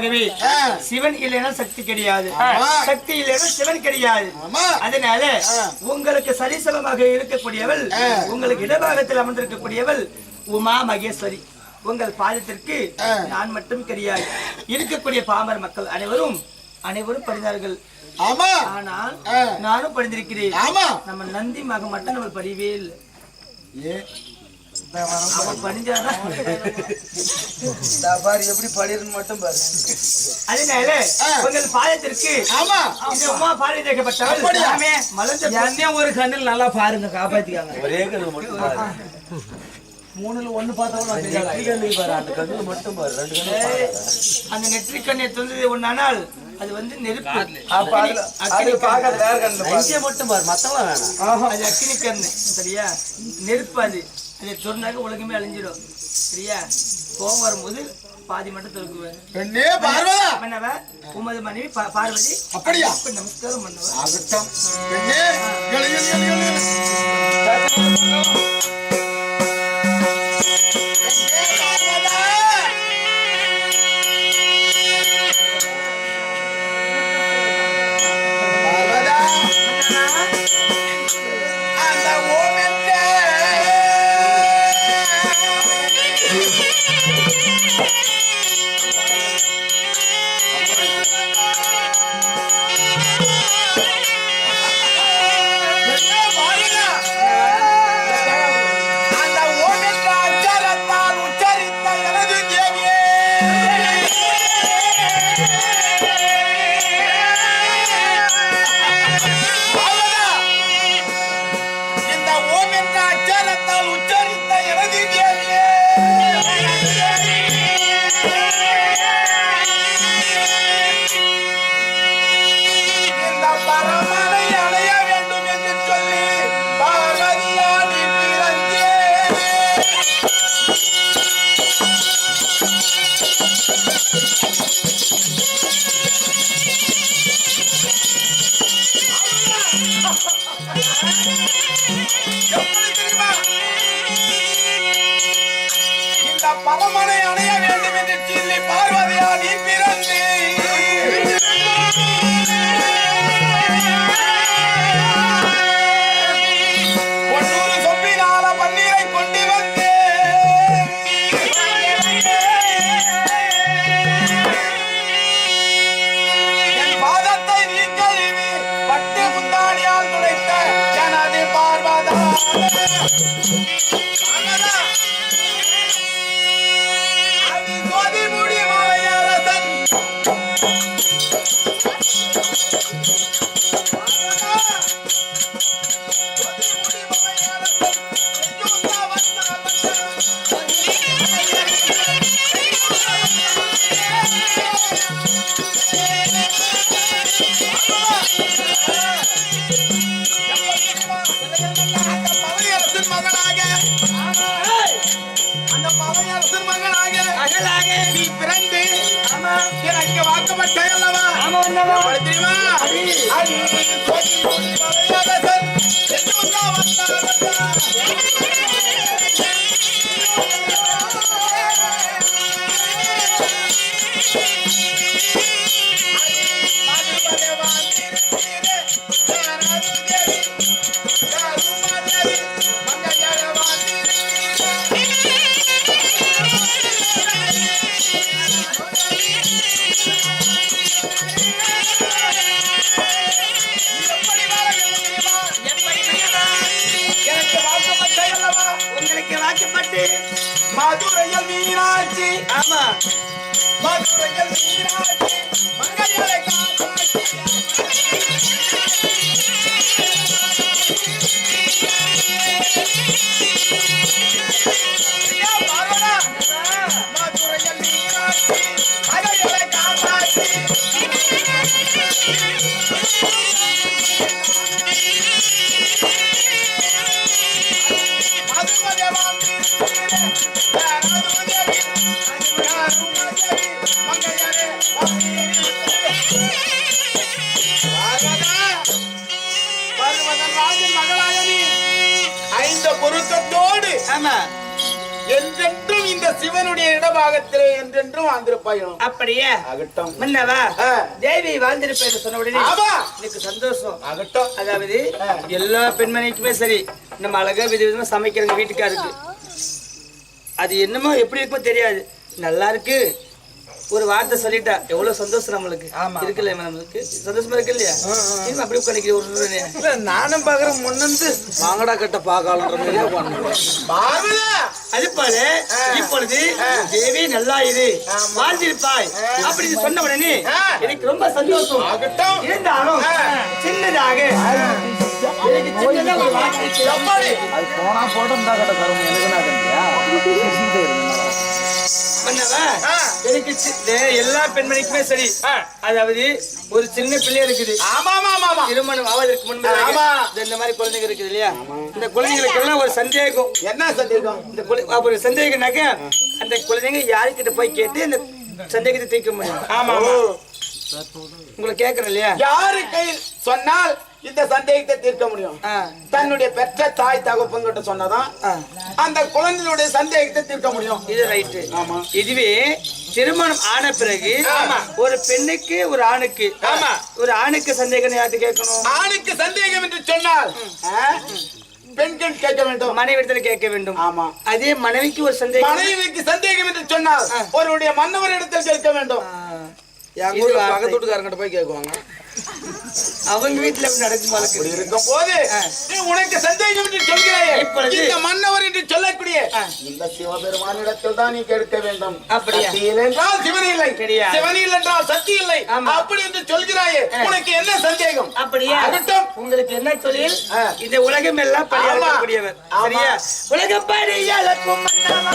பாரதியாகப்பட்டவர் ஆமா உங்களுக்கு சரிபாகமாகவே ஆ. சிவன் இல்லைன்னா சக்தி கிடையாது. சக்தி இல்லைன்னா சிவன் கிடையாது அதனால. உங்களுக்கு சரிசமமாக இருக்கக்கூடியவள். உங்களுக்கு இடபாகத்தில் அமர்ந்திருக்கக்கூடியவள் உமா மகேஸ்வரி உங்கள் பாதத்திற்கு. நான் மட்டும் கிடையாது இருக்கக்கூடிய பாமர மக்கள் அனைவரும் அனைவரும் படிந்தார்கள் ஆமா ஆனால். நானும் படிந்திருக்கிறேன் ஆமா நம்ம நந்தி மகன் மட்டும் நம்ம படிவே இல்லை ஏ அவன் படிஞ்சாதான் பாரு எப்படி படிருன்னு மட்டும் பாரு. அதனால. உங்கள் பாதத்திற்கு ஆமா. இந்த உமா மலர்ந்த ஒரு கண்ணில் நல்லா பாருங்க காப்பாத்திக்காங்க. ஒரே கண்ணு மட்டும் மூணுல ஒண்ணு பார்த்தாலும் நெற்றி கண்ணு பாரு அந்த கண்ணு மட்டும் பாரு ரெண்டு கண்ணு. அந்த நெற்றிக்கண்ணை தொந்தது ஒன்னானால் அது வந்து நெருப்பு. மட்டும் பாரு மத்தவங்க வேணாம். அது அக்கினி கண்ணு. சரியா? நெருப்பு அது. அதை சொன்னாக்க உலகமே அழிஞ்சிடும். சரியா? கோபம் வரும்போது பாதி மட்டும் தொகுக்குவேன் பெண்ணே பார்வதா மன்னவ உமது மனைவி பார்வதி அப்படியா? நமஸ்காரம் பண்ணுவ? ஆகட்டும். பெண்ணே என்று சொல்லி நீ பிறந்து எனக்கு வாக்கப்பட்ட அல்லவா? தெரியுமா? மதுரையில் மீனாட்சி ராஜன் மகளாக நீ. ஐந்து பொருத்தத்தோடு ஆமா. என்றென்றும் இந்த சிவனுடைய இடபாகத்திலே என்றென்றும் வாழ்ந்திருப்பாயும் அப்படியே? ஆகட்டும். முன்னவா. தேவி வாழ்ந்திருப்பேன் சொன்ன உடனே எனக்கு சந்தோஷம். ஆகட்டும். அதாவது எல்லா பெண்மணிக்குமே சரி நம்ம அழகா விதவிதமா சமைக்கிறவங்க வீட்டுக்காருக்கு. அது என்னமோ எப்படி இருக்குமோ தெரியாது. நல்லா இருக்கு. ஒரு வார்த்தை சொல்லிட்டா எவ்வளவு சந்தோஷம் நம்மளுக்கு. இருக்குல்ல நம்மளுக்கு? சந்தோஷமா இருக்கு இல்லையா? இனிமே அப்படியே உட்காந்து ஒரு நானும் பாக்குறேன் முன்னந்து வாங்கடா கட்ட பாக்கலான்ற மாதிரியே பண்ணுவேன் பார்வதா அது போல இப்பொழுது தேவி நல்லா இரு. வாழ்ந்திருப்பாய். அப்படின்னு சொன்ன உடனே எனக்கு ரொம்ப சந்தோஷம். இருந்தாலும் சின்னதாக எனக்கு சின்னதா ஒரு வார்த்தை எம்மாடி அது போனா போட்டோம் தான் கட்ட தரும் எனக்கு நான் பண்ணவா. எனக்கு எல்லா பெண்மணிக்குமே சரி. அதாவது ஒரு சின்ன பிள்ளை இருக்குது. ஆமா ஆமா ஆமா ஆமா. திருமணம் ஆவதற்கு முன்பு ஆமா. இந்த மாதிரி குழந்தைங்க இருக்குது இல்லையா? இந்த குழந்தைங்களுக்கு எல்லாம் ஒரு சந்தேகம். என்ன சந்தேகம்? இந்த குழ- அப்ப ஒரு சந்தேகம்னாக்க அந்த குழந்தைங்க யாருக்கிட்ட போய் கேட்டு அந்த சந்தேகத்தை தீர்க்க முடியும். ஆமா ஆமா. உங்களை கேட்கறேன் இல்லையா? யாரு கையில் சொன்னால் இந்த சந்தேகத்தை தீர்க்க முடியும். தன்னுடைய பெற்ற தாய் தகப்பங்கிட்ட சொன்னதான். அந்த குழந்தையுடைய சந்தேகத்தை தீர்க்க முடியும். இது ரைட்டு ஆமா. இதுவே திருமணம் ஆன பிறகு. ஒரு பெண்ணுக்கு ஒரு ஆணுக்கு ஆமா. ஒரு ஆணுக்கு சந்தேகம் யார்கிட்ட கேட்கணும்? ஆணுக்கு சந்தேகம் என்று சொன்னால் பெண்கள் கேட்க வேண்டும். மனைவிடத்துல கேட்க வேண்டும். ஆமா. அதே மனைவிக்கு ஒரு சந்தேகம். மனைவிக்கு சந்தேகம் என்று சொன்னால் ஒருவருடைய மன்னவர் இடத்தில் கேட்க வேண்டும். என் வார்த்தை. பக்கத்து வீட்டுக்காரங்கிட்ட போய் கேட்குவாங்க. அவங்க வீட்டுல நடக்கும் வழக்கு இருக்கும் போது நீ உனக்கு சந்தேகம் என்று சொல்கிறாயே இந்த மன்னவர் என்று சொல்லக்கூடிய. இந்த சிவபெருமானிடத்தில் தான் நீ கேட்க வேண்டும் அப்படியா? என்றால் சிவன் இல்லை. சிவன் இல்லை என்றால் சக்தி இல்லை. அப்படி என்று சொல்கிறாயே உனக்கு என்ன சந்தேகம் அப்படியா ஆகட்டும். உங்களுக்கு என்ன தொழில். இந்த உலகம் எல்லாம் பணியாளக்கூடியவர் ஆமா. சரியா உலகம் பணியாளக்கும் மன்னவா.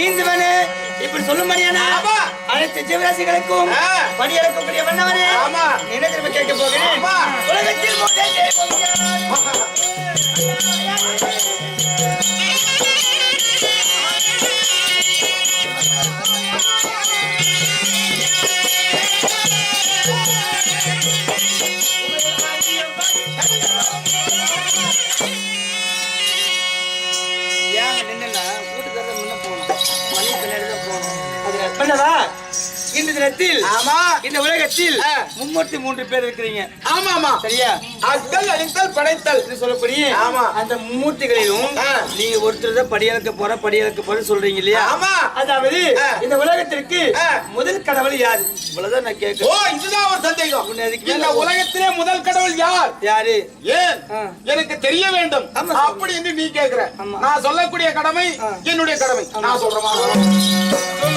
நீந்துவன இப்படி சொல்லும்படியான ஆமா. அனைத்து ஜீவராசிகளுக்கும் ஆ. பணியளக்கக்கூடிய வண்ணவனே ஆமா. என்ன திரும்ப கேட்க போகிறேன். உலகத்தில் பண்ணவா இந்த தினத்தில் ஆமா இந்த உலகத்தில். மும்மூர்த்தி மூன்று பேர் இருக்கிறீங்க ஆமா ஆமா சரியா அக்கல் அழித்தல் படைத்தல் சொல்லக்கூடிய ஆமா. அந்த மும்மூர்த்திகளிலும் ஆ. நீங்க ஒருத்தர் தான் படியளக்க போற படியளக்க போற சொல்றீங்க இல்லையா ஆமா. அதாவது. இந்த உலகத்திற்கு. முதல் கடவுள் யாரு இவ்வளவுதான் நான் ஓ கேட்கிறேன் இதுதான் ஒரு சந்தேகம் இந்த உலகத்திலே முதல் கடவுள் யார் யாரு ஏன். எனக்கு தெரிய வேண்டும். அப்படி என்று நீ கேக்குற ஆமா. நான் சொல்லக்கூடிய கடமை. என்னுடைய கடமை நான் சொல்றேன்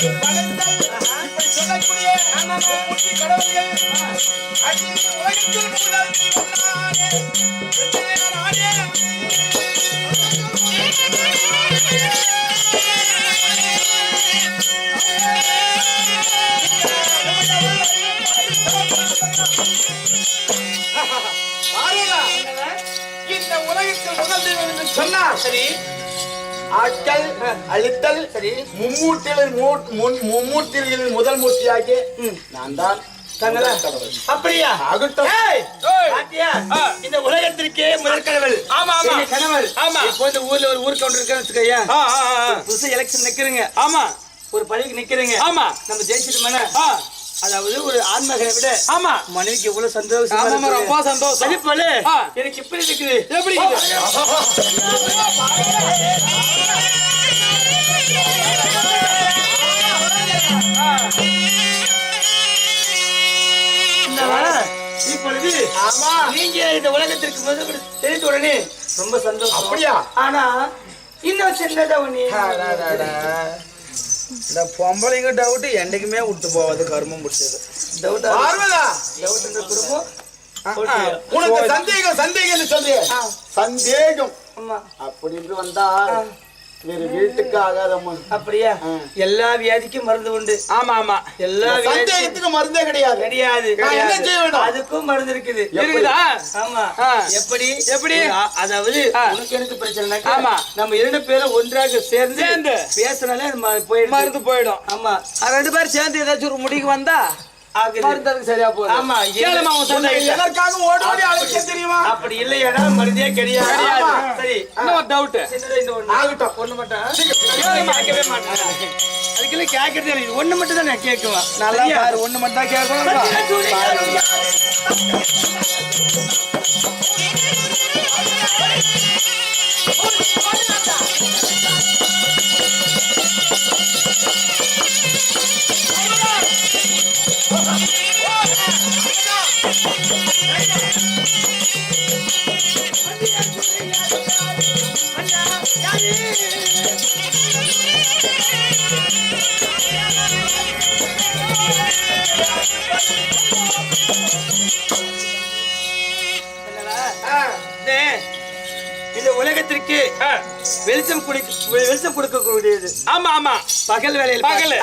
படைத்தல், இப்படி சொல்லக்கூடிய மும்மூர்த்தி கடவுள்கள் அடி உலகத்தில் முதல் நானே. நானே. இந்த உலகத்தில் முதல் தெய்வம் என்று சொன்னார் சரி. ஆட்கள் அழித்தல் சரி மும்மூர்த்திகளின் மும்மூர்த்திகளின் முதல் மூர்த்தியாகிய நான் தான் அப்படியா? இந்த உலகத்திற்கே முதல் ஆமா, ஆமா. கணவர். ஆமா. இப்போ இந்த ஊர்ல ஒரு ஊர் கவுண்டர் இருக்கான்னு. புதுசு எலெக்ஷன் நிக்கிறீங்க. ஆமா. ஒரு பதவிக்கு நிக்கிறீங்க. ஆமா. நம்ம ஜெயிச்சிட்டு ஆ, அதாவது ஒரு ஆண்மகனை விட ஆமா. மனைவிக்கு எவ்வளவு சந்தோஷம் ரொம்ப சந்தோஷம். சரி போல. எனக்கு இப்படி இருக்குது? எப்படி? இப்பொழுது ஆமா. நீங்க இந்த உலகத்திற்கு முதல் தெரிந்த உடனே ரொம்ப சந்தோஷம். அப்படியா? ஆனா இன்னும் சின்னதா ஒண்ணு. இந்த பொம்பளைங்க டவுட் என்னைக்குமே விட்டு போவாது கர்மம் பிடிச்சது. பார்வதா! டவுட் இந்த குடும்பம் உனக்கு சந்தேகம் சந்தேகம் சொல்றிய சந்தேகம். ஆமா. அப்படின்னு வந்தா வேற வீட்டுக்கு ஆகாதம்மா அப்படியா எல்லா வியாதிக்கும் மருந்து உண்டு ஆமா ஆமா எல்லா வியாதிக்கும் மருந்தே கிடையாது கிடையாது என்ன கிடையாது. செய்ய வேண்டும்? அதுக்கும் மருந்து இருக்குது இருக்குதா ஆமா. எப்படி எப்படி? அதாவது. உனக்கு எனக்கு பிரச்சனை ஆமா. நம்ம இரண்டு பேரும் ஒன்றாக சேர்ந்து சேர்ந்து. பேசினாலே மருந்து போயிடும் ஆமா ரெண்டு பேரும் சேர்ந்து ஏதாச்சும் ஒரு முடிக்கு வந்தா ஆகுது. மருந்து அதுக்கு சரியா போகுது. ஆமா கேளுமா உன் சந்தேகத்தை. எதற்காக ஓடி ஓடி அழைக்க தெரியுமா? அப்படி இல்லையாடா மருந்தே கிடையாது. சரி இன்னும் டவுட் ஆகட்டும். ஒண்ணு மட்டும். கேட்கவே மாட்டேன் அதுக்கெல்லாம் கேட்கறதே இல்லை. ஒண்ணு மட்டும் தான் நான் கேட்குவேன். நல்லா பாரு ஒண்ணு மட்டும் தான் கேட்கணும். இந்த உலகத்திற்கு வெளிச்சம் குடிக்க வெளிச்சம் கொடுக்கக்கூடியது. ஆமா ஆமா. பகல் வேலையில் பகல்.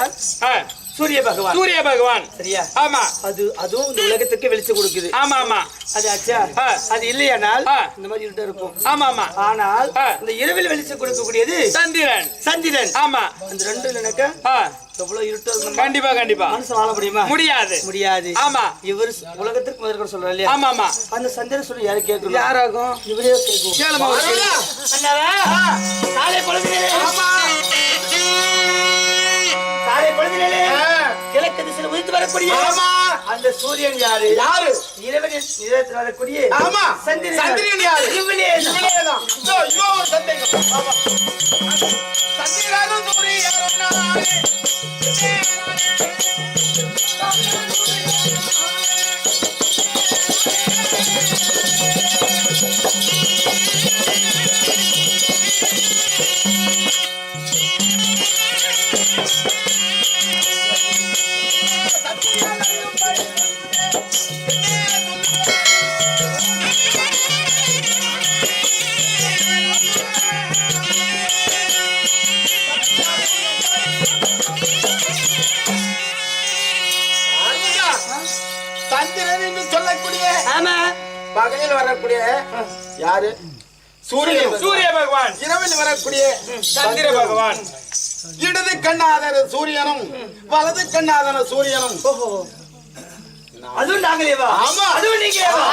சூரிய பகவான். சூரிய பகவான். சரியா? ஆமா. அது அதுவும் இந்த உலகத்துக்கு வெளிச்சம் கொடுக்குது. ஆமா ஆமா. அது அச்சா? ஆ. அது இல்லையானால். இந்த மாதிரி இருட்டா இருக்கும். ஆமா ஆமா. ஆனால். இந்த இரவில் வெளிச்சம் கொடுக்கக்கூடியது சந்திரன். சந்திரன். ஆமா. அந்த ரெண்டு ஆ, எவ்வளவு இருட்டா இருக்கும். கண்டிப்பா கண்டிப்பா. மனுஷன் வாழ முடியுமா? முடியாது. முடியாது. ஆமா. இவர் உலகத்துக்கு முதல் சொல்ற இல்லையா? ஆமா ஆமா. அந்த சந்திரன் சொல்லி யாரு கேட்கணும்? யாராகும்? இவரே கேட்கும் கேளுமா? காலை பொழுதினிலே காலை பொழுதினிலே கிழக்கு திசையில் உதித்து வரக்கூடிய ஆமா. அந்த சூரியன் யாரு? யாரு? இரவனின் நிறத்தில் வரக்கூடிய ஆமா. சந்திரன் சந்திரன் யாரு? இவளே ஒரு சந்தேகம். ஆமா. என்று சொல்லக்கூடிய ஆமா. பகலில் வரக்கூடிய யாரு? சூரியன் சூரிய பகவான். இரவில் வரக்கூடிய சந்திர பகவான். இடது கண்ணாதர சூரியனும் வலது கண்ணாதர சூரியனும். அதுவும் நாங்களேவா? ஆமா. அதுவும் உங்களேவா?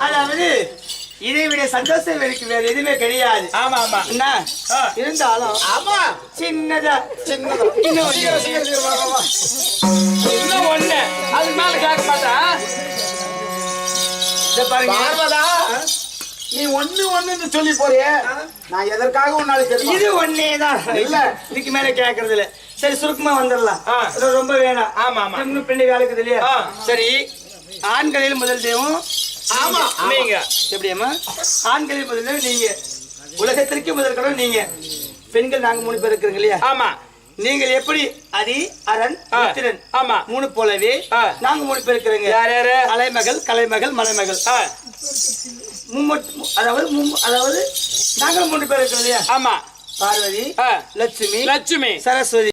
அதாவது இதை விட சந்தோஷம் எனக்கு வேற எதுவுமே கிடையாது. ஆமா ஆமா. என்ன? இருந்தாலும் ஆமா. சின்னதா சின்னதா. இன்னும் ஒண்ணு. அதுக்கு மேல கேட்க மாட்டேன் இதை பாருங்க. நீ ஒண்ணு ஒண்ணுன்னு சொல்லி போறியே. நான் எதற்காக உன்னால இது ஒன்னேதான் இல்ல. இதுக்கு மேல கேக்குறது இல்ல. சரி சுருக்கமா வந்துடலாம். ரொம்ப வேணாம். ஆமா, ஆமா. பின்னாடி வேலை இருக்குது இல்லையா. சரி. ஆண்களில் முதல் தெய்வம் ஆமா நீங்க. எப்படியம்மா? ஆண்களில் முதல் தெய்வம் நீங்க உலகத்திற்கு முதல் கடவுள் நீங்க பெண்கள் நாங்க மூணு பேர் இருக்கிறோங்க இல்லையா? ஆமா. நீங்கள் எப்படி? அரி அரண். மித்திரன். ஆமா. மூணு போலவே. நாங்க மூணு பேர் இருக்கிறோங்க. யார் யாரு? அலைமகள் கலைமகள் மலைமகள். அதாவது அதாவது நாங்களும் மூணு பேர் இருக்கிறோம் இல்லையா? ஆமா. பார்வதி லட்சுமி லட்சுமி. சரஸ்வதி.